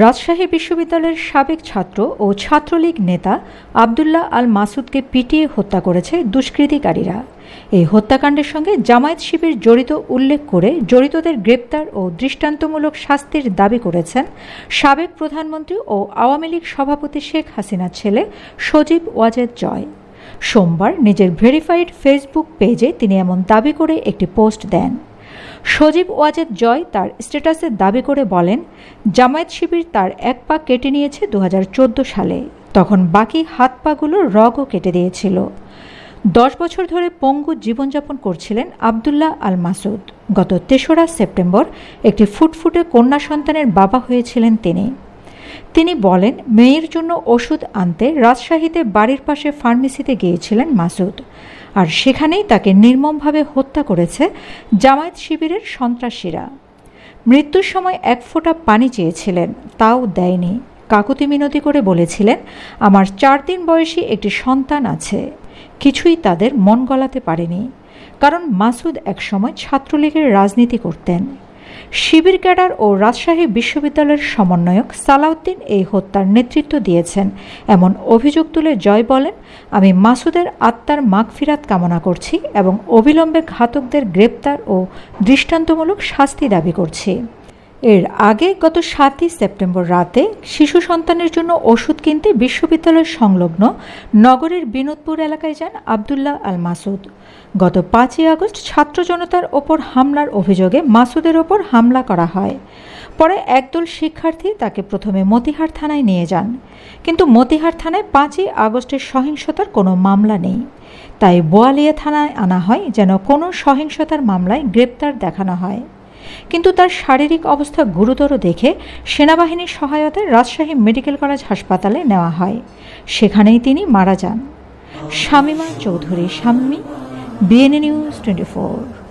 রাজশাহী বিশ্ববিদ্যালয়ের সাবেক ছাত্র ও ছাত্রলীগ নেতা আবদুল্লাহ আল মাসুদকে পিটিয়ে হত্যা করেছে দুষ্কৃতিকারীরা। এই হত্যাকাণ্ডের সঙ্গে জামায়াত শিবির জড়িত উল্লেখ করে জড়িতদের গ্রেপ্তার ও দৃষ্টান্তমূলক শাস্তির দাবি করেছেন সাবেক প্রধানমন্ত্রী ও আওয়ামী লীগ সভাপতি শেখ হাসিনার ছেলে সজীব ওয়াজেদ জয়। সোমবার নিজের ভেরিফাইড ফেসবুক পেজে তিনি এমন দাবি করে একটি পোস্ট দেন। সজীব ওয়াজেদ জয় তার স্ট্যাটাসে দাবি করে বলেন, জামায়াত শিবির তার এক পা কেটে নিয়েছে দু হাজার চোদ্দ সালে। তখন বাকি হাত পাগুলো রগও কেটে দিয়েছিল। দশ বছর ধরে পঙ্গু জীবনযাপন করছিলেন আবদুল্লাহ আল মাসুদ গত তেসরা সেপ্টেম্বর একটি ফুটফুটে কন্যা সন্তানের বাবা হয়েছিলেন তিনি। তিনি বলেন, মেয়ের জন্য ওষুধ আনতে রাজশাহীতে বাড়ির পাশে ফার্মেসিতে গিয়েছিলেন মাসুদ। আর সেখানেই তাকে নির্মমভাবে হত্যা করেছে জামায়াত শিবিরের সন্ত্রাসীরা। মৃত্যুর সময় এক ফোঁটা পানি চেয়েছিলেন, তাও দেয়নি। কাকুতি মিনতি করে বলেছিলেন, আমার চার দিন বয়সী একটি সন্তান আছে। কিছুই তাদের মন গলাতে পারেনি। কারণ মাসুদ একসময় ছাত্রলীগের রাজনীতি করতেন। শিবির ক্যাডার ও রাজশাহী বিশ্ববিদ্যালয়ের সমন্বয়ক সালাউদ্দিন এই হত্যার নেতৃত্ব দিয়েছেন। এমন অভিযোগ তুলে জয় বলেন, আমি মাসুদের আত্মার মাগফিরাত কামনা করছি এবং অবিলম্বে ঘাতকদের গ্রেপ্তার ও দৃষ্টান্তমূলক শাস্তি দাবি করছি। এর আগে গত সাতই সেপ্টেম্বর রাতে শিশু সন্তানের জন্য ওষুধ কিনতে বিশ্ববিদ্যালয় সংলগ্ন নগরের বিনোদপুর এলাকায় যান আবদুল্লাহ আল মাসুদ। গত পাঁচই আগস্ট ছাত্র জনতার ওপর হামলার অভিযোগে মাসুদের ওপর হামলা করা হয়। পরে একদল শিক্ষার্থী তাকে প্রথমে মতিহার থানায় নিয়ে যান। কিন্তু মতিহার থানায় পাঁচই আগস্টের সহিংসতার কোনো মামলা নেই। তাই বোয়ালিয়া থানায় আনা হয় যেন কোনো সহিংসতার মামলায় গ্রেপ্তার দেখানো হয়। কিন্তু তার শারীরিক অবস্থা গুরুতর দেখে সেনাবাহিনীর সহায়তায় রাজশাহী মেডিকেল কলেজ হাসপাতালে নেওয়া হয়। সেখানেই তিনি মারা যান। Shamima Chowdhury, Shammi, BNA news twenty four.